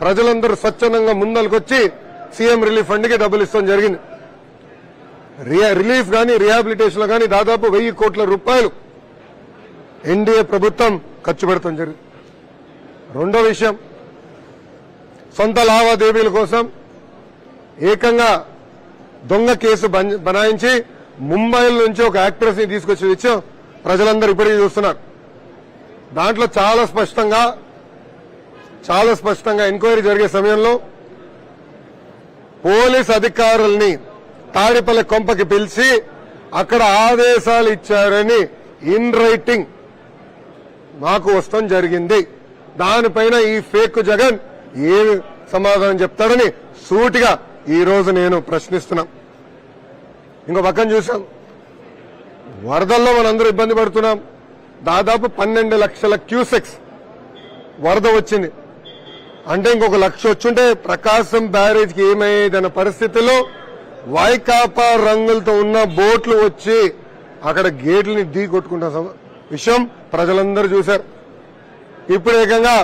ప్రజలందరూ స్వచ్ఛందంగా ముందలకొచ్చి CM relief ఫండ్కి డబ్బులు ఇస్తాం జరిగింది. రియా- రిలీఫ్ కానీ రిహాబిలిటేషన్ కానీ దాదాపు వెయ్యి కోట్ల రూపాయలు ఎన్డీఏ ప్రభుత్వం ఖర్చు పెడతాం జరిగింది. రెండో విషయం సొంత లావాదేవీల కోసం ఏకంగా దొంగ కేసు బనాయించి ముంబై నుంచి ఒక యాక్ట్రెస్ని తీసుకొచ్చి విషయం ప్రజలందరూ ఇప్పటికీ చూస్తున్నారు. దాంట్లో చాలా స్పష్టంగా చాలా స్పష్టంగా ఎంక్వైరీ జరిగే సమయంలో పోలీస్ అధికారుల్ని తాడిపల్లి కొంపకి పిలిచి అక్కడ ఆదేశాలు ఇచ్చారని ఇన్ రైటింగ్ మాకు వస్తాం జరిగింది. దానిపైన ఈ ఫేక్ జగన్ ఏ సమాధానం చెప్తాడని సూటిగా ఈ రోజు నేను ప్రశ్నిస్తున్నా. ఇంకో పక్కన చూసాం. వరదల్లో మనందరూ ఇబ్బంది పడుతున్నాం. దాదాపు పన్నెండు లక్షల క్యూసెక్స్ వరద వచ్చింది. అంటే ఇంకొక లక్ష వచ్చుంటే ప్రకాశం బ్యారేజ్కి ఏమయ్యేదన్న పరిస్థితిలో వైకాపా రంగులతో ఉన్న బోట్లు వచ్చి అక్కడ గేట్లని ఢీ కొట్టుకుంటున్న విషయం ప్రజలందరూ చూశారు. ఇప్పుడు ఏకంగా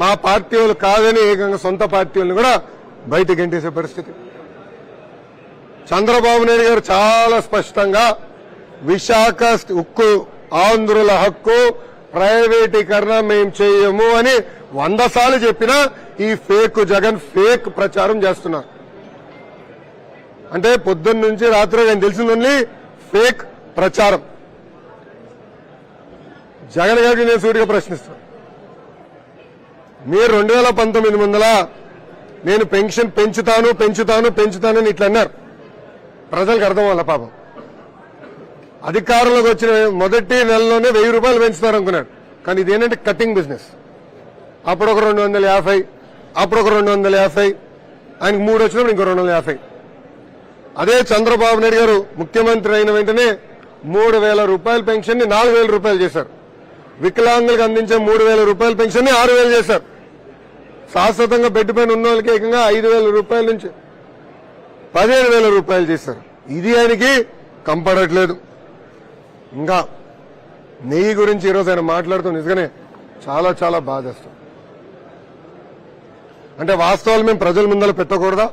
మా పార్టీ వాళ్ళు కాదని ఏకంగా సొంత పార్టీ వాళ్ళని కూడా బయట గెంటేసే పరిస్థితి. చంద్రబాబు నాయుడు గారు చాలా స్పష్టంగా విశాఖ ఉక్కు ఆంధ్రుల హక్కు ప్రైవేటీకరణ మేం చేయము అని వంద సార్లు చెప్పినా ఈ ఫేక్ జగన్ ఫేక్ ప్రచారం చేస్తున్నా. అంటే పొద్దున్న నుంచి రాత్రి నేను తెలిసింది ఫేక్ ప్రచారం. జగన్ గారికి నేను సూటిగా ప్రశ్నిస్తాను మీరు రెండు వేల పంతొమ్మిది ముందల నేను పెన్షన్ పెంచుతాను పెంచుతాను పెంచుతానని ఇట్లా అన్నారు. ప్రజలకు అర్థం వల్ల పాపం? అధికారంలోకి వచ్చిన మొదటి నెలలోనే వెయ్యి రూపాయలు పెంచుతారు అనుకున్నాడు కానీ ఇదేంటంటే కటింగ్ బిజినెస్. అప్పుడు ఒక రెండు వందల యాభై అప్పుడు ఒక రెండు వందల యాభై ఆయనకు మూడు వచ్చినప్పుడు ఇంకో రెండు వందల యాభై. అదే చంద్రబాబు నాయుడు గారు ముఖ్యమంత్రి అయిన వెంటనే మూడు వేల రూపాయల పెన్షన్ని నాలుగు వేల రూపాయలు చేశారు. వికలాంగులకు అందించే మూడు వేల రూపాయల పెన్షన్ని ఆరు వేలు చేశారు. శాశ్వతంగా బెడ్ పైన ఉన్న వాళ్ళకి ఏకంగా ఐదు వేల రూపాయల నుంచి పదిహేను వేల రూపాయలు చేశారు. ఇది ఆయనకి కంపడట్లేదు. ఇంకా నీ గురించి ఈరోజు ఆయన మాట్లాడుతూ నిజంగానే చాలా చాలా బాధేస్తాం అంటే వాస్తవాలు మేము ప్రజల ముందర పెట్టకూడదా?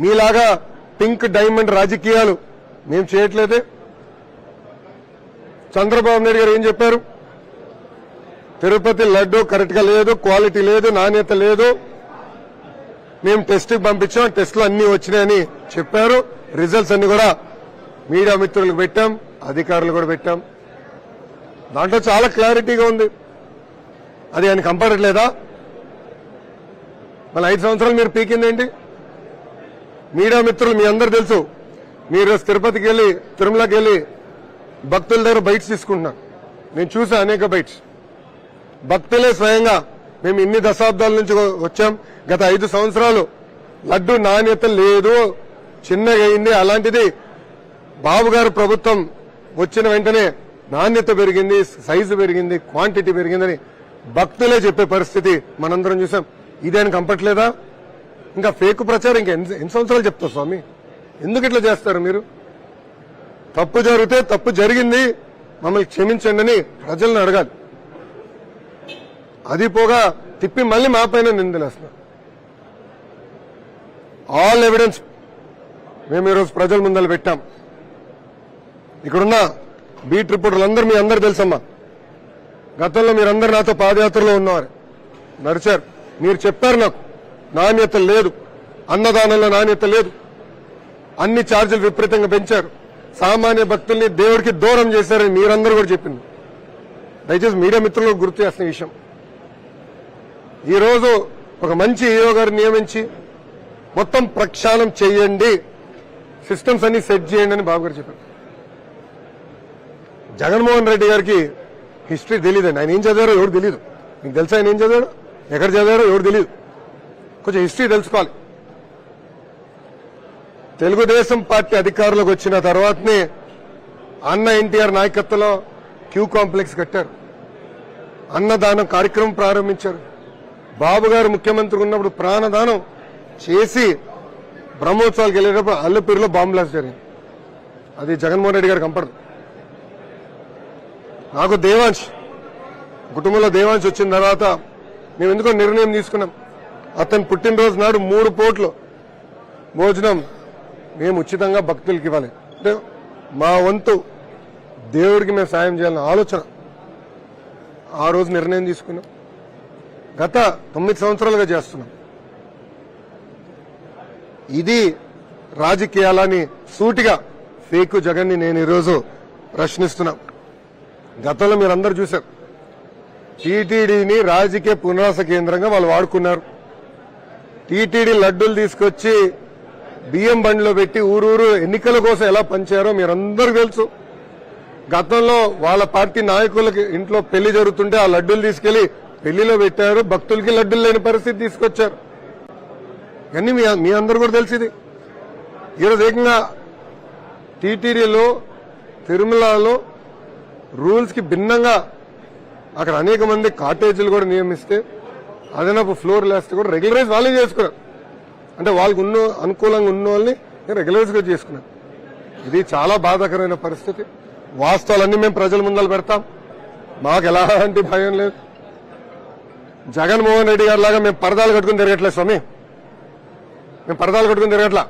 మీలాగా పింక్ డైమండ్ రాజకీయాలు మేము చేయట్లేదే? చంద్రబాబు నాయుడు గారు ఏం చెప్పారు? తిరుపతి లడ్డు కరెక్ట్గా లేదు క్వాలిటీ లేదు నాణ్యత లేదు. మేము టెస్ట్ పంపించాం టెస్ట్లు అన్ని వచ్చినాయని చెప్పారు. రిజల్ట్స్ అన్ని కూడా మీడియా మిత్రులకు పెట్టాం అధికారులు కూడా పెట్టాం. దాంట్లో చాలా క్లారిటీగా ఉంది. అది ఆయన కంపడట్లేదా మళ్ళీ ఐదు సంవత్సరాలు మీరు పీకిందేంటి? మీడియా మిత్రులు మీ అందరు తెలుసు. మీరు తిరుపతికి వెళ్ళి తిరుమలకి వెళ్ళి భక్తుల దగ్గర బైట్స్ తీసుకుంటున్నారు నేను చూసా అనేక బైట్స్. భక్తులే స్వయంగా మేము ఇన్ని దశాబ్దాల నుంచి వచ్చాం. గత ఐదు సంవత్సరాలు లడ్డు నాణ్యత లేదు. చిన్నగా అయింది. అలాంటిది బాబు గారు ప్రభుత్వం వచ్చిన వెంటనే నాణ్యత పెరిగింది సైజు పెరిగింది క్వాంటిటీ పెరిగిందని భక్తులే చెప్పే పరిస్థితి మనందరం చూసాం. ఇదేం కంపట్లేదా? ఇంకా ఫేక్ ప్రచారం ఇంకా ఎన్ని సంవత్సరాలు చెప్తారు స్వామి? ఎందుకు ఇట్లా చేస్తారు మీరు? తప్పు జరిగితే తప్పు జరిగింది మమ్మల్ని క్షమించండి అని ప్రజలను అడగాలి. అది పోగా తిప్పి మళ్ళీ మా పైన నిందలేస్తున్నారు ఆల్ ఎవిడెన్స్ మేము ఈరోజు ప్రజల ముందలు పెట్టాం. ఇక్కడున్న బీట్ రిపోర్టర్లందరూ మీ అందరు తెలుసమ్మా. గతంలో మీరందరు నాతో పాదయాత్రలో ఉన్నవారు. నడిచారు. మీరు చెప్పారు నాకు. నాణ్యత లేదు. అన్నదానంలో నాణ్యత లేదు. అన్ని ఛార్జీలు విపరీతంగా పెంచారు. సామాన్య భక్తుల్ని దేవుడికి దూరం చేశారని మీరందరూ కూడా చెప్పింది. దయచేసి మీడియా మిత్రులకు గుర్తు చేస్తున్న విషయం. ఈ రోజు ఒక మంచి హీరో గారు నియమించి మొత్తం ప్రక్షాళన చేయండి. సిస్టమ్స్ అన్ని సెట్ చేయండి అని బాబు గారు చెప్పారు. జగన్మోహన్ రెడ్డి గారికి హిస్టరీ తెలియదండి ఆయన ఏం చదివారో ఎవరు తెలియదు మీకు తెలుసా ఆయన ఏం చదివాడు? ఎక్కడ చదివారో ఎవరు తెలియదు కొంచెం హిస్టరీ తెలుసుకోవాలి. తెలుగుదేశం పార్టీ అధికారులకు వచ్చిన తర్వాతనే అన్న ఎన్టీఆర్ నాయకత్వంలో క్యూ కాంప్లెక్స్ కట్టారు. అన్నదానం కార్యక్రమం ప్రారంభించారు. బాబు గారు ముఖ్యమంత్రి ఉన్నప్పుడు ప్రాణదానం చేసి బ్రహ్మోత్సవాలకు వెళ్ళేటప్పుడు అల్లపూరిలో బాంబ్ బ్లాస్ట్ జరిగింది. అది జగన్మోహన్ రెడ్డి గారు కంపడదు నాకు దేవాంశ్ కుటుంబంలో దేవాంశ్ వచ్చిన తర్వాత మేము ఎందుకో నిర్ణయం తీసుకున్నాం. అతని పుట్టినరోజు నాడు మూడు పూట్లు భోజనం మేము ఉచితంగా భక్తులకి ఇవ్వాలి. అంటే మా వంతు దేవుడికి మేము సాయం చేయాలన్న ఆలోచన ఆ రోజు నిర్ణయం తీసుకున్నాం. గత తొమ్మిది సంవత్సరాలుగా చేస్తున్నాం. ఇది రాజకీయాలని సూటిగా ఫేకు జగన్ని నేను ఈరోజు ప్రశ్నిస్తున్నా. గతంలో మీరందరూ చూశారు. టీటీడీని రాజకీయ పునరాస కేంద్రంగా వాళ్ళు వాడుకున్నారు. టీటీడీ లడ్డూలు తీసుకొచ్చి బియ్యం బండిలో పెట్టి ఊరూరు ఎన్నికల కోసం ఎలా పంచారో మీరందరూ తెలుసు. గతంలో వాళ్ళ పార్టీ నాయకులకి ఇంట్లో పెళ్ళి జరుగుతుంటే ఆ లడ్డూలు తీసుకెళ్ళి పెళ్ళిలో పెట్టారు. భక్తులకి లడ్డూలు లేని పరిస్థితి తీసుకొచ్చారు. ఇవన్నీ మీ అందరు కూడా తెలిసింది ఈరోజు ఏకంగా టీటీడీలో తిరుమలలో రూల్స్కి భిన్నంగా అక్కడ అనేక మంది కాటేజీలు కూడా నియమిస్తే అదనపు ఫ్లోర్ లేస్తే కూడా రెగ్యులరైజ్ వాళ్ళే చేసుకున్నారు. అంటే వాళ్ళకు ఉన్న అనుకూలంగా ఉన్న వాళ్ళని రెగ్యులరైజ్గా చేసుకున్నారు. ఇది చాలా బాధాకరమైన పరిస్థితి. వాస్తవాలన్నీ మేము ప్రజల ముందర పెడతాం. మాకు ఎలాంటి భయం లేదు. జగన్మోహన్ రెడ్డి గారి లాగా మేము పరదాలు కట్టుకుని తిరగట్లేదు స్వామి. మేము పరదాలు కట్టుకుని తిరగట్లా.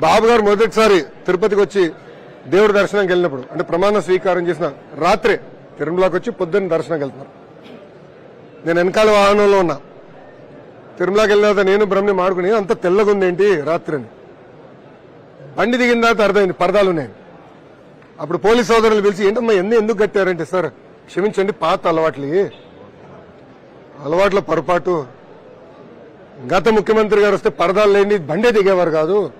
బాబు గారు మొదటిసారి తిరుపతికి వచ్చి దేవుడి దర్శనంకి వెళ్ళినప్పుడు అంటే ప్రమాణ స్వీకారం చేసిన రాత్రే తిరుమలకి వచ్చి పొద్దున్న దర్శనంకి వెళ్తున్నారు. నేను వెనకాల వాహనంలో ఉన్నా. తిరుమలకి వెళ్ళిన తర్వాత నేను బ్రహ్మని మాడుకుని అంత తెల్లగా ఉందేంటి రాత్రిని బండి దిగిన తర్వాత అర్థమైంది పరదాలు ఉన్నాయి. అప్పుడు పోలీస్ సోదరులు పిలిచి ఏంటమ్మా ఎన్ని ఎందుకు కట్టారంటే సార్ క్షమించండి పాత అలవాట్లు. అలవాట్ల పొరపాటు. గత ముఖ్యమంత్రి గారు వస్తే పరదాలు లేని బండే దిగేవారు కాదు.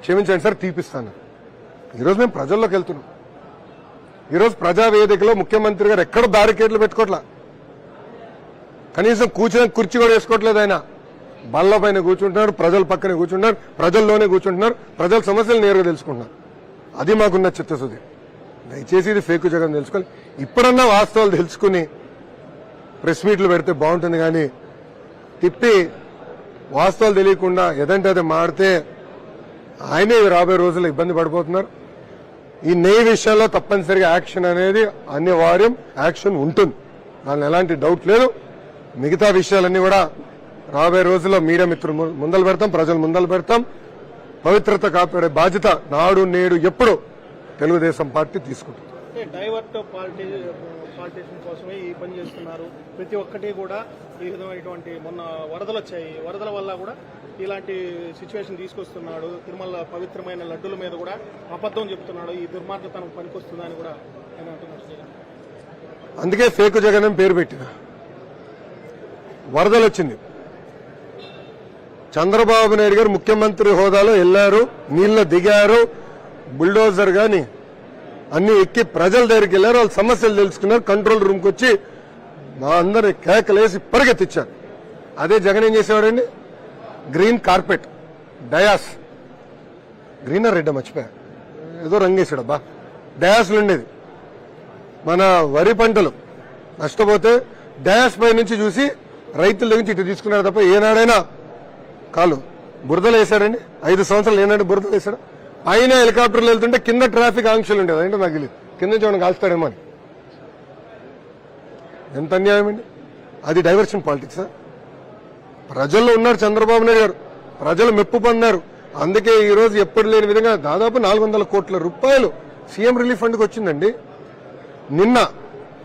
క్షమించండి సార్ తీపిస్తాను. ఈరోజు మేము ప్రజల్లోకి వెళ్తున్నాం. ఈరోజు ప్రజావేదికలో ముఖ్యమంత్రి గారు ఎక్కడ దారికేట్లు పెట్టుకోవట్లా కనీసం కూర్చుని కుర్చీ కూడా వేసుకోవట్లేదు ఆయన. బళ్ళ పైన కూర్చుంటున్నారు ప్రజల పక్కనే కూర్చుంటున్నారు ప్రజల్లోనే కూర్చుంటున్నారు ప్రజల సమస్యలు నేరుగా తెలుసుకుంటున్నారు. అది మాకున్న చిత్తశుద్ధి. దయచేసి ఇది ఫేక్ జగన్ తెలుసుకోవాలి ఇప్పుడన్నా వాస్తవాలు తెలుసుకుని ప్రెస్ మీట్లు పెడితే బాగుంటుంది కానీ తిప్పి వాస్తవాలు తెలియకుండా ఎదంటే అది మాడితే ఆయనే రాబోయే రోజుల్లో ఇబ్బంది పడిపోతున్నారు. ఈ నెయ్యి విషయంలో తప్పనిసరిగా యాక్షన్ అనేది అనివార్యం యాక్షన్ ఉంటుంది. దాని ఎలాంటి డౌట్ లేదు. మిగతా విషయాలన్నీ కూడా రాబోయే రోజుల్లో మీడియా మిత్రులు ముందలు పెడతాం ప్రజలు ముందలు పెడతాం. పవిత్రత కాపాడే బాధ్యత నాడు నేడు ఎప్పుడు తెలుగుదేశం పార్టీ తీసుకుంటుంది. డైవర్ట్ పాలిటీ పాలిటిషన్ కోసమే ఈ పని చేస్తున్నారు. ప్రతి ఒక్కటి కూడా ఈ విధమైనటువంటి మొన్న వరదలు వచ్చాయి. వరదల వల్ల కూడా ఇలాంటి సిచ్యువేషన్ తీసుకొస్తున్నాడు. తిరుమల పవిత్రమైన లడ్డుల మీద కూడా అబద్ధం చెప్తున్నాడు. ఈ దుర్మార్గతనం పనికొస్తుందని కూడా ఆయన అంటున్నారు. అందుకే ఫేక్ జగన్ అని పేరు పెట్టిన. వరదలు వచ్చింది. చంద్రబాబు నాయుడు గారు ముఖ్యమంత్రి హోదాలో వెళ్ళారు నీళ్ళ దిగారు. బుల్డోజర్ గాని అన్ని ఎక్కి ప్రజల దగ్గరికి వెళ్ళారు వాళ్ళ సమస్యలు తెలుసుకున్నారు కంట్రోల్ రూమ్కి వచ్చి మా అందరి కేకలేసి పరిగెత్తిచ్చారు. అదే జగన్ ఏం చేసేవాడండి? Green carpet dais green red మర్చిపోయా. ఏదో రంగేశాడు అబ్బా డయాస్లు ఉండేది. మన వరి పంటలు నష్టపోతే డయాస్ పై నుంచి చూసి రైతుల దగ్గర నుంచి ఇటు తీసుకున్నారు తప్ప ఏనాడైనా కాలు బురదలు వేశాడండి ఐదు సంవత్సరాలు ఏనాడు బురదలు వేశాడు పైన హెలికాప్టర్లు వెళ్తుంటే కింద ట్రాఫిక్ ఆంక్షలు ఉండేది అంటే నాకు తెలియదు కింద నుంచి ఏమైనా కాల్స్తాడేమో అని. ఎంత అన్యాయం అండి? అది డైవర్షన్ పాలిటిక్స్ ప్రజల్లో ఉన్నారు చంద్రబాబు నాయుడు గారు. ప్రజలు మెప్పు పొందారు. అందుకే ఈ రోజు ఎప్పుడు లేని విధంగా దాదాపు నాలుగు వందల కోట్ల రూపాయలు సీఎం రిలీఫ్ ఫండ్కి వచ్చిందండి. నిన్న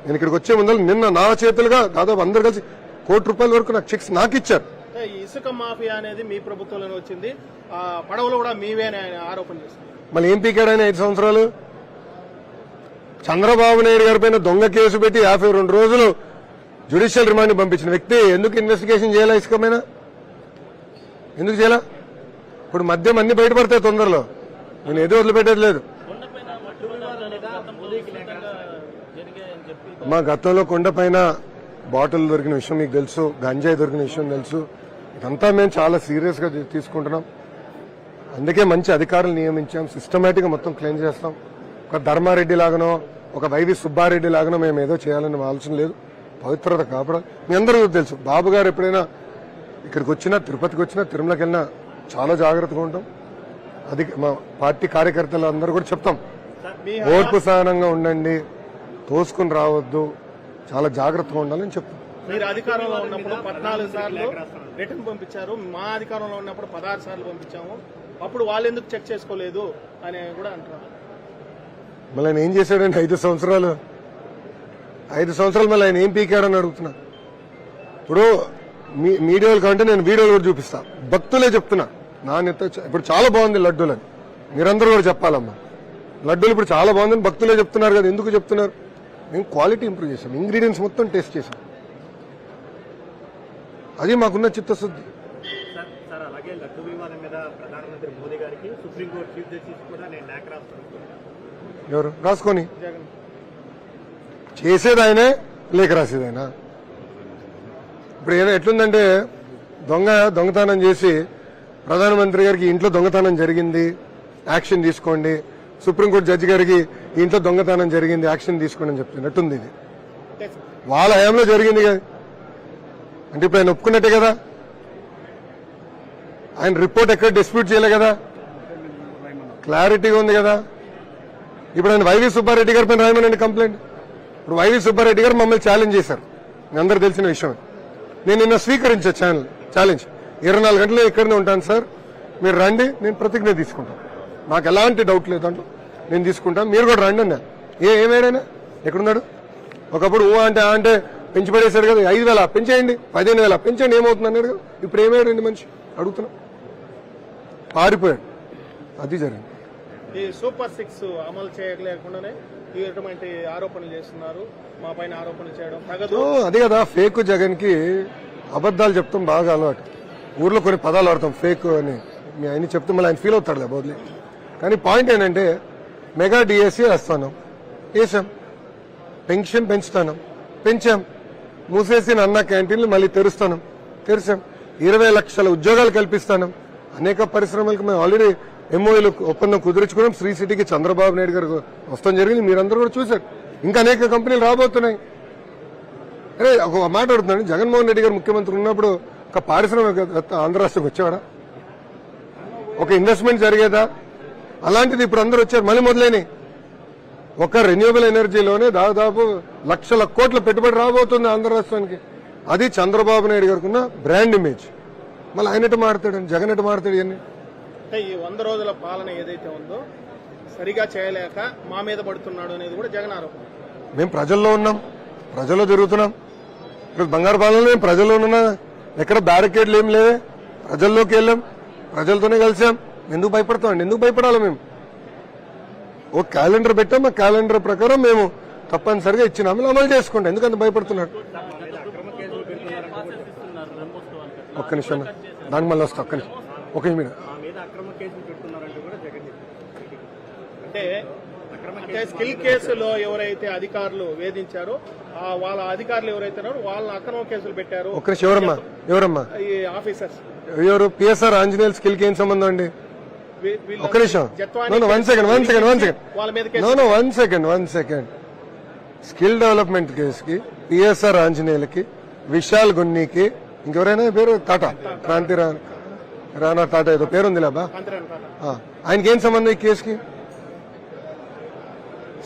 నేను ఇక్కడికి వచ్చే ముందర నిన్న నా చేతులుగా దాదాపు అందరు కలిసి కోటి రూపాయల వరకు నాకు చెక్స్ నాకు ఇచ్చారు. అంటే ఈ ఇసుక మాఫియా అనేది మీ ప్రభుత్వంలోనే వచ్చింది. ఆ పడవలు కూడా మీవే అని ఆయన ఆరోపణ చేస్తున్నారు మళ్ళీ ఏం పీకాడని ఐదు సంవత్సరాలు? చంద్రబాబు నాయుడు గారి పైన దొంగ కేసు పెట్టి యాభై రెండు రోజులు జ్యుడిషియల్ రిమాండ్ పంపించిన వ్యక్తి ఎందుకు ఇన్వెస్టిగేషన్ చేయాలా ఇసుకమైన ఎందుకు చేయాలా? ఇప్పుడు మద్యం అన్ని బయటపడతాయి తొందరలో. నేను ఏదో వదిలిపెట్టేది లేదు. మా గతంలో కొండపైన బాటిల్ దొరికిన విషయం మీకు తెలుసు గంజాయి దొరికిన విషయం తెలుసు. ఇదంతా మేము చాలా సీరియస్గా తీసుకుంటున్నాం. అందుకే మంచి అధికారులు నియమించాం. సిస్టమేటిక్గా మొత్తం క్లెయిమ్ చేస్తాం. ఒక ధర్మారెడ్డి లాగానో ఒక వైవి సుబ్బారెడ్డి లాగానో మేము ఏదో చేయాలని ఆలోచన లేదు. పవిత్రత కాపాడాలి. మీ అందరూ తెలుసు. బాబు గారు ఎప్పుడైనా ఇక్కడికి వచ్చినా తిరుపతికి వచ్చినా తిరుమలకి వెళ్ళినా చాలా జాగ్రత్తగా ఉంటాం. అది మా పార్టీ కార్యకర్తలు అందరూ కూడా చెప్తాం. ఓర్పు సహనంగా ఉండండి. తోసుకుని రావద్దు. చాలా జాగ్రత్తగా ఉండాలని చెప్తాం. మీరు అధికారంలో ఉన్నప్పుడు పద్నాలుగు సార్లు రిటర్న్ పంపించారు. మా అధికారంలో ఉన్నప్పుడు పదహారు సార్లు పంపించాము. అప్పుడు వాళ్ళు ఎందుకు చెక్ చేసుకోలేదు అని కూడా అంటున్నారు. మళ్ళీ ఆయన ఏం చేశాడండి? ఐదు సంవత్సరాలు. ఐదు సంవత్సరాలు మళ్ళీ ఆయన ఏం పీకాడని అడుగుతున్నా. ఇప్పుడు మీ మీడియాలు కంటే నేను వీడియోలు కూడా చూపిస్తా. భక్తులే చెప్తున్నా. నాణ్యత ఇప్పుడు చాలా బాగుంది లడ్డూలని మీరందరూ కూడా చెప్పాలమ్మా. లడ్డూలు ఇప్పుడు చాలా బాగుందని భక్తులే చెప్తున్నారు కదా ఎందుకు చెప్తున్నారు? మేము క్వాలిటీ ఇంప్రూవ్ చేసాం. ఇంగ్రీడియంట్స్ మొత్తం టేస్ట్ చేసాం. అది మాకున్న చిత్తశుద్ధి. సార్ సార్ అలాగే లడ్డు వివాదం మీద ప్రధానమంత్రి మోదీ గారికి సుప్రీంకోర్టు చీఫ్ జస్టిస్ కూడా నేను లేఖ రాస్తున్నాను ఎవరు? రాసుకొని. చేసేది ఆయనే లేఖ రాసేది ఆయన ఇప్పుడు ఏదో ఎట్లుందంటే దొంగ దొంగతనం చేసి ప్రధానమంత్రి గారికి ఇంట్లో దొంగతనం జరిగింది యాక్షన్ తీసుకోండి. సుప్రీంకోర్టు జడ్జి గారికి ఇంట్లో దొంగతనం జరిగింది యాక్షన్ తీసుకోండి అని చెప్తున్నట్టుంది ఇది. వాళ్ళ హయాంలో జరిగింది కదా. అంటే ఇప్పుడు ఆయన ఒప్పుకున్నట్టే కదా? ఆయన రిపోర్ట్ ఎక్కడ డిస్ప్యూట్ చేయలే కదా? క్లారిటీగా ఉంది కదా? ఇప్పుడు ఆయన వైవి సుబ్బారెడ్డి గారి పైన రాయమనండి కంప్లైంట్. ఇప్పుడు వైవి సుబ్బారెడ్డి గారు మమ్మల్ని ఛాలెంజ్ చేశారు. మీ అందరు తెలిసిన విషయం నేను నిన్న స్వీకరించా ఛానల్ ఛాలెంజ్ ఇరవై నాలుగు గంటలు ఇక్కడనే ఉంటాను సార్ మీరు రండి నేను ప్రతిజ్ఞ తీసుకుంటాను నాకు ఎలాంటి డౌట్ లేదు దాంట్లో. నేను తీసుకుంటాను మీరు కూడా రండి అన్న ఏ ఏమేడైనా ఎక్కడున్నాడు? ఒకప్పుడు ఊ అంటే అంటే పెంచి పడేశాడు కదా ఐదు వేల పెంచేయండి పదిహేను వేల పెంచండి ఏమవుతుంది అన్నాడు కదా. ఇప్పుడు ఏమేడండి మనిషి? అడుగుతున్నా. పారిపోయాడు. అది జరిగింది. ఈ సూపర్ సిక్స్ అమలు చేయలేకుండానే ఇటువంటి ఆరోపణలు చేస్తున్నారు. మా పైన ఆరోపణలు చేయడం తగదు. అదే కదా ఫేక్ జగన్కి అబద్దాలు చెప్తాం బాగా అలవాటు. ఊర్లో కొన్ని పదాలు వాడతాం ఫేక్ అని. మీ ఆయన చెప్తే మళ్ళీ ఆయన ఫీల్ అవుతాడు బోద్లే కానీ పాయింట్ ఏంటంటే మెగా డిఎస్సీ వేస్తాను వేసాం పెన్షన్ పెంచుతాను. పెంచాం. మూసేసిన అన్న క్యాంటీన్లు మళ్ళీ తెరుస్తాను. తెరిచాం ఇరవై లక్షల ఉద్యోగాలు కల్పిస్తాను. అనేక పరిశ్రమలకు మేము ఆల్రెడీ ఎంఓఏలు ఒప్పందం కుదుర్చుకున్నాం. శ్రీ సిటీకి చంద్రబాబు నాయుడు గారు వస్తాం జరిగింది. మీరందరూ కూడా చూశారు. ఇంకా అనేక కంపెనీలు రాబోతున్నాయి. అరే ఒక మాట అడుగుతున్నాను. జగన్మోహన్ రెడ్డి గారు ముఖ్యమంత్రి ఉన్నప్పుడు ఒక పారిశ్రామిక ఆంధ్ర రాష్ట్రంకి వచ్చేవాడా? ఒక ఇన్వెస్ట్మెంట్ జరిగేదా? అలాంటిది ఇప్పుడు అందరూ వచ్చారు. మళ్ళీ మొదలైనవి. ఒక రెన్యూవబుల్ ఎనర్జీలోనే దాదాపు లక్షల కోట్ల పెట్టుబడి రాబోతుంది ఆంధ్ర రాష్ట్రానికి. అది చంద్రబాబు నాయుడు గారికి ఉన్న బ్రాండ్ ఇమేజ్ మళ్ళీ ఆయన ఎటు మాడతాడు జగన్ ఎటు మాడతాడు ఇవన్నీ? అంటే ఈ వంద రోజుల పాలన ఏదైతే ఉందో సరిగా చేయలేక మా మీద పడుతున్నాడు అనేది కూడా జగన్ ఆరోపణ. మేము ప్రజల్లో ఉన్నాం ప్రజల్లో తిరుగుతున్నాం ఇక్కడ బంగారు పాలనలో మేము ప్రజల్లో ఉన్నా. ఎక్కడ బ్యారికేడ్లు ఏం లేవే. ప్రజల్లోకి వెళ్ళాం ప్రజలతోనే కలిసాం. ఎందుకు భయపడతామండి ఎందుకు భయపడాలి మేము? ఓ క్యాలెండర్ పెట్టాం ఆ క్యాలెండర్ ప్రకారం మేము తప్పనిసరిగా ఇచ్చినాము అమలు చేసుకుంటాం. ఎందుకంత భయపడుతున్నాడు ఒక్క నిమిషం దానికి మళ్ళీ వస్తా ఒక్క నిమిషం. ఒక నిమిషం మా మీద అక్రమ కేసులు పెడుతున్నారంటూ కూడా జగన్ చెప్పారు. అంటే అంటే స్కిల్ కేసులో ఎవరైతే అధికారులు వేధించారో ఆ వాళ్ళ అధికారులు ఎవరైతే వాళ్ళని అక్రమ కేసులు పెట్టారు. ఎవరమ్మా ఎవరమ్మా? ఈ ఆఫీసర్స్. ఎవరు? పిఎస్ఆర్ ఆంజనేయులు స్కిల్కి ఏం సంబంధం అండి? ఒక్క నిమిషం. One second one second one second వాళ్ళ మీద no no one second one second skill development కేసుకి పిఎస్ఆర్ ఆంజనేయులకి విశాల్ గున్నీకి ఇంకెవరైనా పేరు? టాటా. క్రాంతి రా- రాణా టాటా ఏదో పేరుంది లేబా? ఆయనకి ఏం సంబంధం ఈ కేసుకి?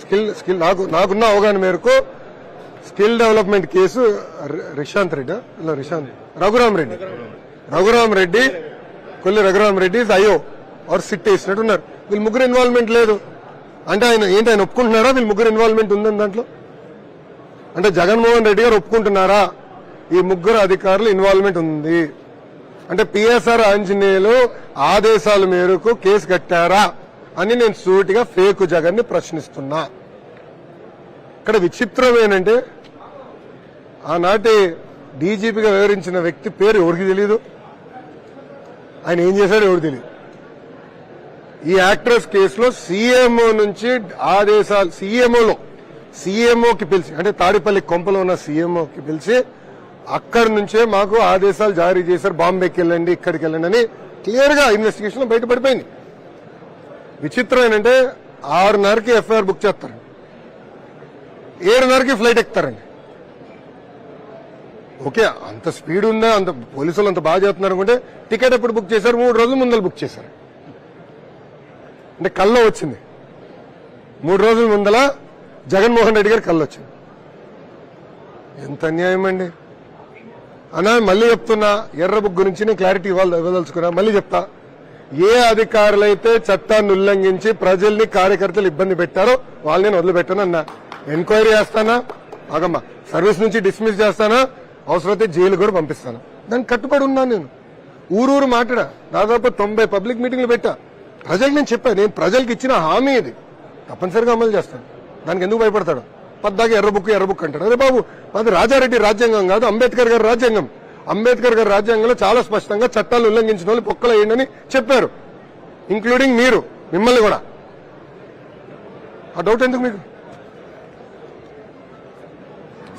స్కిల్ స్కిల్ నాకు నాకున్న అవగాహన మేరకు skill development case Rishanth Reddy ఇలా రిషాంత్. రఘురామ్ రెడ్డి. రఘురామ్ రెడ్డి. కొల్లి రఘురామ్ రెడ్డి అయ్యో ఆర్ సిట్ వేసినట్టున్నారు వీళ్ళు ముగ్గురు ఇన్వాల్వ్మెంట్ లేదు. అంటే ఆయన ఏంటి ఆయన ఒప్పుకుంటున్నారా? వీళ్ళు ముగ్గురు ఇన్వాల్వ్మెంట్ ఉందని దాంట్లో? అంటే జగన్మోహన్ రెడ్డి గారు ఒప్పుకుంటున్నారా? ఈ ముగ్గురు అధికారులు ఇన్వాల్వ్మెంట్ ఉంది. అంటే పిఎస్ఆర్ ఆంజనేయులు ఆదేశాల మేరకు కేసు కట్టారా? అని నేను సూటిగా ఫేక్ జగన్ని ప్రశ్నిస్తున్నా. ఇక్కడ విచిత్రం ఏంటంటే ఆనాటి డీజీపీగా వివరించిన వ్యక్తి పేరు ఎవరికి తెలియదు ఆయన ఏం చేశాడో ఎవరికి తెలియదు ఈ యాక్ట్రెస్ కేసులో సీఎంఓ నుంచి ఆదేశాలు సీఎంఓలో సీఎంఓకి పిలిచి అంటే తాడిపల్లి కొంపలో ఉన్న సీఎంఓకి పిలిచి అక్కడి నుంచే మాకు ఆదేశాలు జారీ చేశారు బాంబేకి వెళ్ళండి ఇక్కడికి వెళ్ళండి అని క్లియర్గా ఇన్వెస్టిగేషన్ బయటపడిపోయింది. విచిత్రం ఏంటంటే ఆరున్నరకి ఎఫ్ఐఆర్ బుక్ చేస్తారు. ఏడున్నరకి ఫ్లైట్ ఎక్కుతారండి. ఓకే అంత స్పీడ్ ఉందా? అంత పోలీసులు అంత బాగా చేస్తున్నారు అనుకుంటే టికెట్ ఎప్పుడు బుక్ చేశారు? మూడు రోజుల ముందర బుక్ చేశారు. అంటే కళ్ళలో వచ్చింది. మూడు రోజుల ముందల జగన్మోహన్ రెడ్డి గారి కళ్ళు వచ్చింది. ఎంత అన్యాయం అండి. అన్నా మళ్ళీ చెప్తున్నా ఎర్ర బుక్ గురించి నేను క్లారిటీ ఇవ్వాలి ఇవ్వదలుచుకున్నా. మళ్ళీ చెప్తా. ఏ అధికారులైతే చట్టాన్ని ఉల్లంఘించి ప్రజల్ని కార్యకర్తలు ఇబ్బంది పెట్టారో వాళ్ళని నేను వదిలిపెట్టాను అన్నా. ఎంక్వైరీ చేస్తానా? ఆగమ్మా. సర్వీస్ నుంచి డిస్మిస్ చేస్తానా? అవసరమైతే జైలు కూడా పంపిస్తాను. దానికి కట్టుబడి ఉన్నాను నేను. ఊరూరు మాట్లాడా. దాదాపు తొంభై పబ్లిక్ మీటింగ్లు పెట్టా. ప్రజలకు నేను చెప్పాను నేను ప్రజలకు ఇచ్చిన హామీ ఇది. తప్పనిసరిగా అమలు చేస్తాను. దానికి ఎందుకు భయపడతాడు? పద్దాగా ఎర్ర బుక్ ఎర్ర బుక్ అంటాడు. అరే బాబు అది రాజారెడ్డి రాజ్యాంగం కాదు అంబేద్కర్ గారి రాజ్యాంగం. అంబేద్కర్ గారి రాజ్యాంగంలో చాలా స్పష్టంగా చట్టాలు ఉల్లంఘించిన వాళ్ళు పొక్కలు వేయండి చెప్పారు. ఇంక్లూడింగ్ మీరు మిమ్మల్ని కూడా. ఆ డౌట్ ఎందుకు మీకు?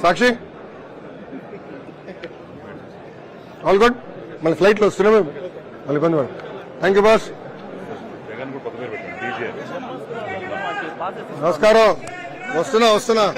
సాక్షి? All good. మళ్ళీ ఫ్లైట్లో వస్తున్నామే మళ్ళీ కొంచెం థ్యాంక్ యూ బాస్ జగన్ కూడా కొత్త పేరు పెట్టాను టీజీఆర్ నమస్కారం. వస్తున్నా వస్తున్నా.